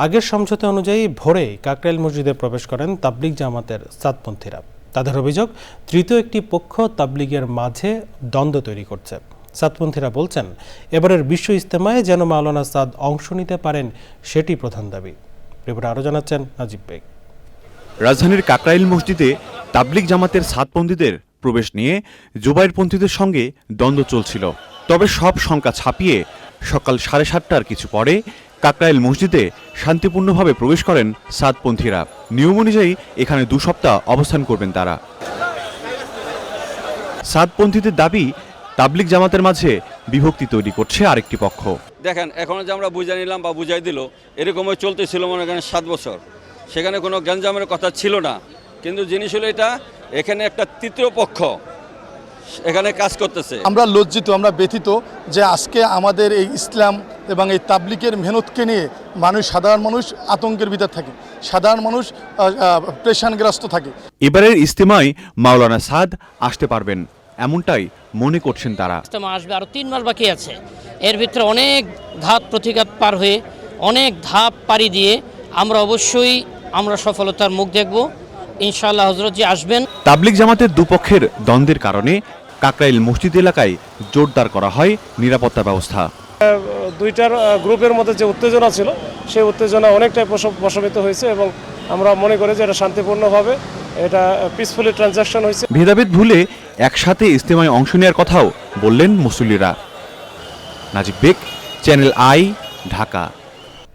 আগের সমঝোতা অনুযায়ী ভোরে কাকরাইল মসজিদে প্রবেশ করেন তাবলিগ জামাতের সাতপন্থীরা। তাদের অভিযোগ, তৃতীয় একটি পক্ষ তাবলিগের মাঝে দ্বন্দ্ব তৈরি করছে। সাতপন্থীরা বলছেন, এবারের বিশ্ব ইস্তেমায় যেন মাওলানা সাদ অংশ নিতে পারেন সেটি প্রধান দাবি। রিপোর্টে আরও জানাচ্ছেন নাজিব বেগ। রাজধানীর কাকরাইল মসজিদে তাবলিগ জামাতের সাতপন্থীদের প্রবেশ নিয়ে জুবাইরপন্থীদের সঙ্গে দ্বন্দ্ব চলছিল। তবে সব শঙ্কা ছাপিয়ে সকাল সাড়ে সাতটার কিছু পরে কাকরাইল মসজিদে শান্তিপূর্ণভাবে প্রবেশ করেন সাতপন্থীরা। নিয়ম অনুযায়ী এখানে দু সপ্তাহ অবস্থান করবেন তারা। সাতপন্থীদের দাবি তাবলিগ জামাতের মাঝে বিভক্তি তৈরি করছে আরেকটি পক্ষ। দেখেন এখন যে আমরা বুঝে নিলাম বা বুঝাই দিল এরকমই চলতেছিল মনে করেন সাত বছর। সেখানে কোনো গ্যাঞ্জামের কথা ছিল না। কিন্তু জিনিস হলো এটা এখানে একটা তৃতীয় পক্ষ এখানে কাজ করতেছে। আমরা লজ্জিত আমরা ব্যথিত যে আজকে আমাদের এই ইসলাম এবং এই তাবলিকের মেহনতকে নিয়ে মানুষ সাধারণ মানুষ আতঙ্কের ভিতর থাকে। সাধারণ মানুষ প্রেশানগ্রস্ত থাকে। এবারের ইস্তেমায় মাওলানা সাদ আসতে পারবেন এমনটাই মনে করছেন তারা। ইজতেমা আসবে আরও তিন মাস বাকি আছে। এর ভিতরে অনেক ধাপ প্রতিঘাত পার হয়ে অনেক ধাপ পাড়ি দিয়ে আমরা অবশ্যই আমরা সফলতার মুখ দেখব। ইনশাআল্লাহ হজরত জি আসবেন। তাবলিগ জামাতের দুপক্ষের দ্বন্দ্বের কারণে কাকরাইল মসজিদ এলাকায় জোরদার করা হয় নিরাপত্তা ব্যবস্থা। দুইটার গ্রুপের মধ্যে যে উত্তেজনা ছিল, সেই উত্তেজনা অনেকটাই প্রশ- প্রশমিত হয়েছে এবং আমরা মনে করি যে এটা শান্তিপূর্ণভাবে এটা পিসফুলি ট্রানজাকশন হয়েছে। ভেদাভেদ ভুলে একসাথে ইজতেমায় অংশ নেওয়ার কথাও বললেন মুসুলিরা নাজিব বেগ, চ্যানেল আই, ঢাকা।